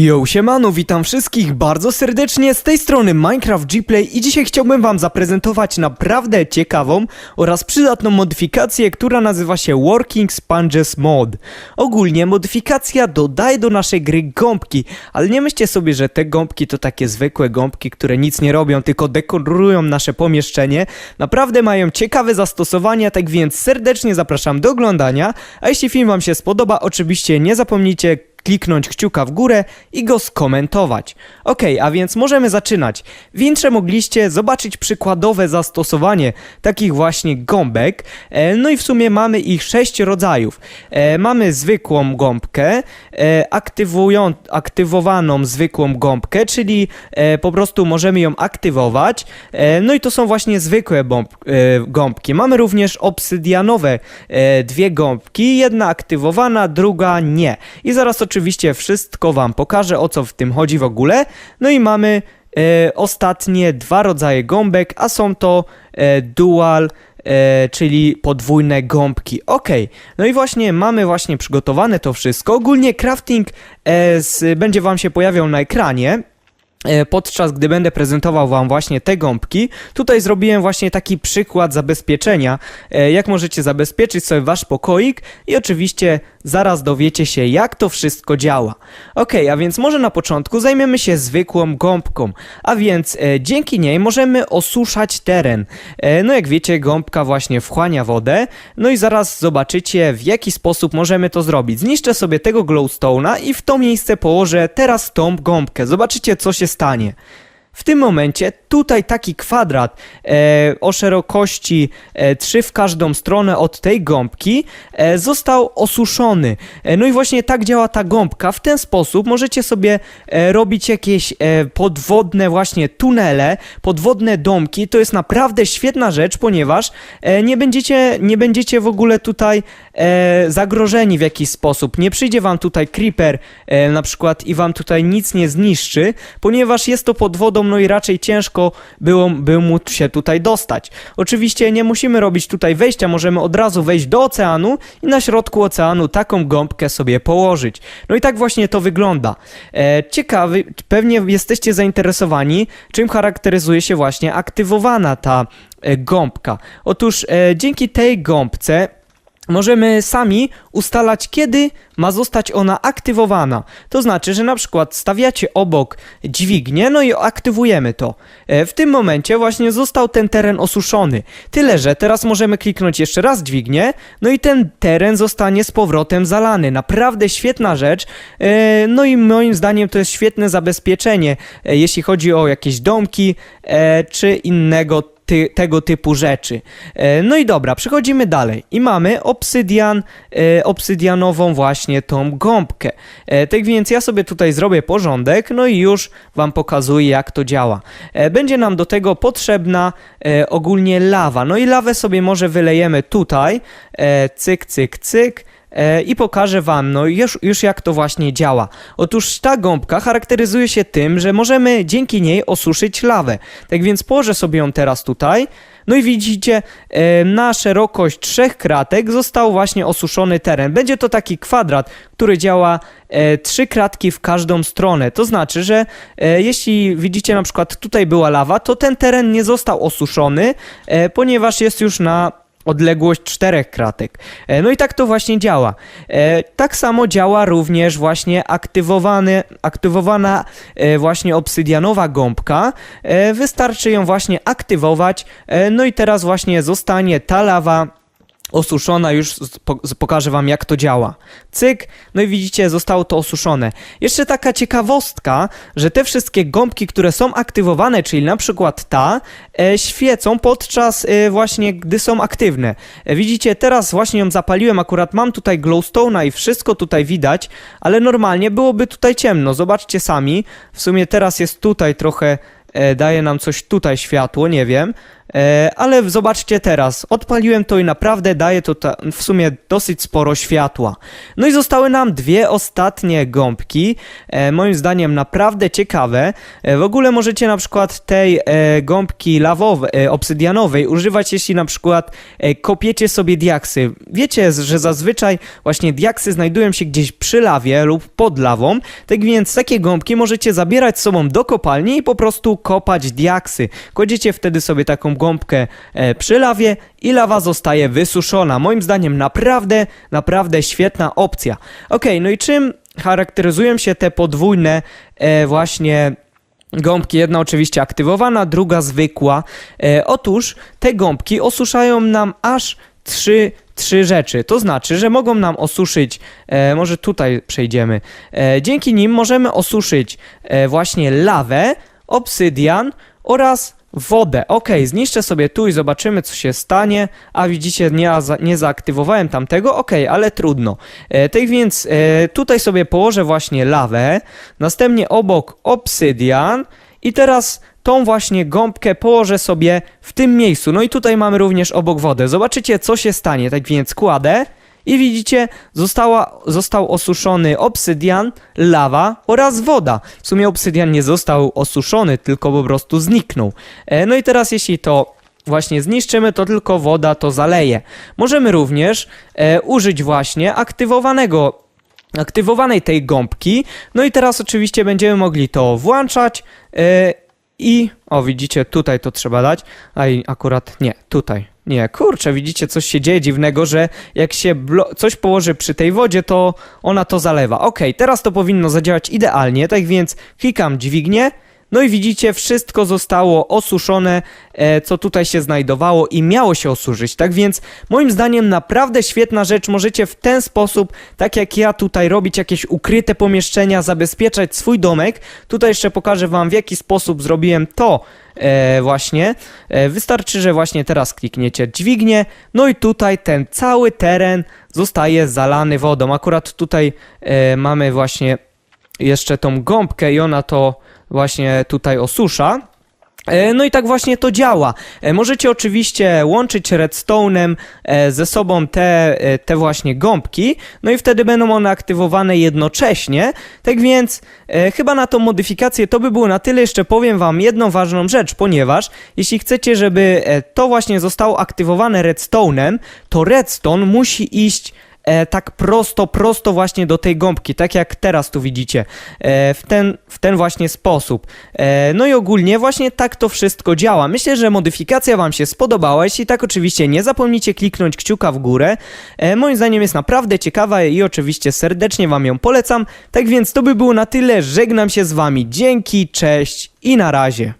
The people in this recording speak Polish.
Yo, siemano, witam wszystkich bardzo serdecznie, z tej strony Minecraft Gplay i dzisiaj chciałbym wam zaprezentować naprawdę ciekawą oraz przydatną modyfikację, która nazywa się Working Sponges Mod. Ogólnie modyfikacja dodaje do naszej gry gąbki, ale nie myślcie sobie, że te gąbki to takie zwykłe gąbki, które nic nie robią, tylko dekorują nasze pomieszczenie. Naprawdę mają ciekawe zastosowania, tak więc serdecznie zapraszam do oglądania, a jeśli film wam się spodoba, oczywiście nie zapomnijcie kliknąć kciuka w górę i go skomentować. Ok, a więc możemy zaczynać. W intrze mogliście zobaczyć przykładowe zastosowanie takich właśnie gąbek. E, no i w sumie mamy ich sześć rodzajów. E, mamy zwykłą gąbkę, e, aktywują, aktywowaną zwykłą gąbkę, czyli po prostu możemy ją aktywować. No i to są właśnie zwykłe gąbki. Mamy również obsydianowe dwie gąbki, jedna aktywowana, druga nie. I zaraz oczywiście wszystko wam pokażę, o co w tym chodzi w ogóle. No i mamy e, ostatnie dwa rodzaje gąbek, a są to e, dual e, czyli podwójne gąbki. Ok, no i właśnie mamy właśnie przygotowane to wszystko. Ogólnie crafting e, z, będzie wam się pojawiał na ekranie. E, Podczas gdy będę prezentował Wam właśnie te gąbki, tutaj zrobiłem właśnie taki przykład zabezpieczenia, e, jak możecie zabezpieczyć sobie Wasz pokoik i oczywiście zaraz dowiecie się jak to wszystko działa. Ok, a więc może na początku zajmiemy się zwykłą gąbką, a więc e, dzięki niej możemy osuszać teren. E, no jak wiecie, gąbka właśnie wchłania wodę, no i zaraz zobaczycie w jaki sposób możemy to zrobić. Zniszczę sobie tego glowstone'a i w to miejsce położę teraz tą gąbkę. Zobaczycie co się stanie. W tym momencie tutaj taki kwadrat e, o szerokości e, 3 w każdą stronę od tej gąbki e, został osuszony. E, no i właśnie tak działa ta gąbka. W ten sposób możecie sobie e, robić jakieś e, podwodne właśnie tunele, podwodne domki. To jest naprawdę świetna rzecz, ponieważ e, nie będziecie, nie będziecie w ogóle tutaj e, zagrożeni w jakiś sposób. Nie przyjdzie wam tutaj creeper e, na przykład i wam tutaj nic nie zniszczy, ponieważ jest to pod wodą, no i raczej ciężko było, by móc się tutaj dostać. Oczywiście nie musimy robić tutaj wejścia, możemy od razu wejść do oceanu i na środku oceanu taką gąbkę sobie położyć. No i tak właśnie to wygląda. E, ciekawy, pewnie jesteście zainteresowani, czym charakteryzuje się właśnie aktywowana ta e, gąbka. Otóż e, dzięki tej gąbce możemy sami ustalać, kiedy ma zostać ona aktywowana. To znaczy, że na przykład stawiacie obok dźwignię, no i aktywujemy to. E, W tym momencie właśnie został ten teren osuszony. Tyle, że teraz możemy kliknąć jeszcze raz dźwignię, no i ten teren zostanie z powrotem zalany. Naprawdę świetna rzecz. E, No i moim zdaniem to jest świetne zabezpieczenie, e, jeśli chodzi o jakieś domki czy innego ty, tego typu rzeczy. E, No i dobra, przechodzimy dalej i mamy obsydian, e, obsydianową właśnie tą gąbkę. E, Tak więc ja sobie tutaj zrobię porządek, no i już wam pokazuję jak to działa. Będzie nam do tego potrzebna ogólnie lawa, no i lawę sobie może wylejemy tutaj, cyk, cyk, cyk, i pokażę Wam no już, już jak to właśnie działa. Otóż ta gąbka charakteryzuje się tym, że możemy dzięki niej osuszyć lawę. Tak więc położę sobie ją teraz tutaj. No i widzicie, e, na szerokość trzech kratek został właśnie osuszony teren. Będzie to taki kwadrat, który działa e, trzy kratki w każdą stronę. To znaczy, że e, jeśli widzicie na przykład tutaj była lawa, to ten teren nie został osuszony, e, ponieważ jest już na odległość czterech kratek. E, No i tak to właśnie działa. E, Tak samo działa również właśnie aktywowany, aktywowana e, właśnie obsydianowa gąbka. Wystarczy ją właśnie aktywować. No i teraz właśnie zostanie ta lawa osuszona, już pokażę wam jak to działa. Cyk, no i widzicie, zostało to osuszone. Jeszcze taka ciekawostka, że te wszystkie gąbki, które są aktywowane, czyli na przykład ta, e, świecą podczas e, właśnie, gdy są aktywne. E, widzicie, teraz właśnie ją zapaliłem, akurat mam tutaj glowstone'a i wszystko tutaj widać, ale normalnie byłoby tutaj ciemno, zobaczcie sami. W sumie teraz jest tutaj trochę e, daje nam coś tutaj światło, nie wiem. E, ale zobaczcie teraz, odpaliłem to i naprawdę daje to w sumie dosyć sporo światła. No i zostały nam dwie ostatnie gąbki, e, moim zdaniem naprawdę ciekawe. E, w ogóle możecie na przykład tej gąbki lawowej, e, obsydianowej używać, jeśli na przykład kopiecie sobie diaksy. Wiecie, że zazwyczaj właśnie diaksy znajdują się gdzieś przy lawie lub pod lawą, tak więc takie gąbki możecie zabierać sobą do kopalni i po prostu kopać diaksy. Kładziecie wtedy sobie taką gąbkę e, przy lawie i lawa zostaje wysuszona. Moim zdaniem naprawdę, naprawdę świetna opcja. Okej, no i czym charakteryzują się te podwójne e, właśnie Gąbki, jedna oczywiście aktywowana, druga zwykła. E, otóż te gąbki osuszają nam aż trzy, trzy rzeczy. To znaczy, że mogą nam osuszyć, e, może tutaj przejdziemy. E, dzięki nim możemy osuszyć e, właśnie lawę, obsydian oraz wodę. Ok, zniszczę sobie tu i zobaczymy, co się stanie. A widzicie, nie, nie zaaktywowałem tamtego. Ok, ale trudno. E, tak więc e, tutaj sobie położę właśnie lawę, następnie obok obsydian i teraz tą właśnie gąbkę położę sobie w tym miejscu. No i tutaj mamy również obok wodę. Zobaczycie, co się stanie. Tak więc kładę. I widzicie, została, został osuszony obsydian, lawa oraz woda. W sumie obsydian nie został osuszony, tylko po prostu zniknął. E, no i teraz jeśli to właśnie zniszczymy, to tylko woda to zaleje. Możemy również e, użyć właśnie aktywowanego aktywowanej tej gąbki. No i teraz oczywiście będziemy mogli to włączać e, i o widzicie tutaj to trzeba dać, a i akurat nie, tutaj. Nie, kurczę, widzicie coś się dzieje dziwnego, że jak się coś położy przy tej wodzie, to ona to zalewa. Okej, teraz to powinno zadziałać idealnie, tak więc klikam dźwignię, no i widzicie, wszystko zostało osuszone, e, co tutaj się znajdowało i miało się osuszyć. Tak więc, moim zdaniem, naprawdę świetna rzecz. Możecie w ten sposób, tak jak ja tutaj, robić jakieś ukryte pomieszczenia, zabezpieczać swój domek. Tutaj jeszcze pokażę Wam, w jaki sposób zrobiłem to e, właśnie. E, wystarczy, że właśnie teraz klikniecie dźwignię, no i tutaj ten cały teren zostaje zalany wodą. Akurat tutaj e, mamy właśnie jeszcze tą gąbkę i ona to właśnie tutaj osusza. E, No i tak właśnie to działa. E, Możecie oczywiście łączyć redstone'em e, ze sobą te, te właśnie gąbki, no i wtedy będą one aktywowane jednocześnie. Tak więc chyba na tą modyfikację to by było na tyle. Jeszcze powiem wam jedną ważną rzecz, ponieważ jeśli chcecie, żeby to właśnie zostało aktywowane redstone'em, to redstone musi iść e, tak prosto, prosto właśnie do tej gąbki, tak jak teraz tu widzicie, e, w, ten, w ten właśnie sposób. E, no i ogólnie właśnie tak to wszystko działa. Myślę, że modyfikacja Wam się spodobała. Jeśli tak, oczywiście nie zapomnijcie kliknąć kciuka w górę. E, moim zdaniem jest naprawdę ciekawa i oczywiście serdecznie Wam ją polecam. Tak więc to by było na tyle. Żegnam się z Wami. Dzięki, cześć i na razie.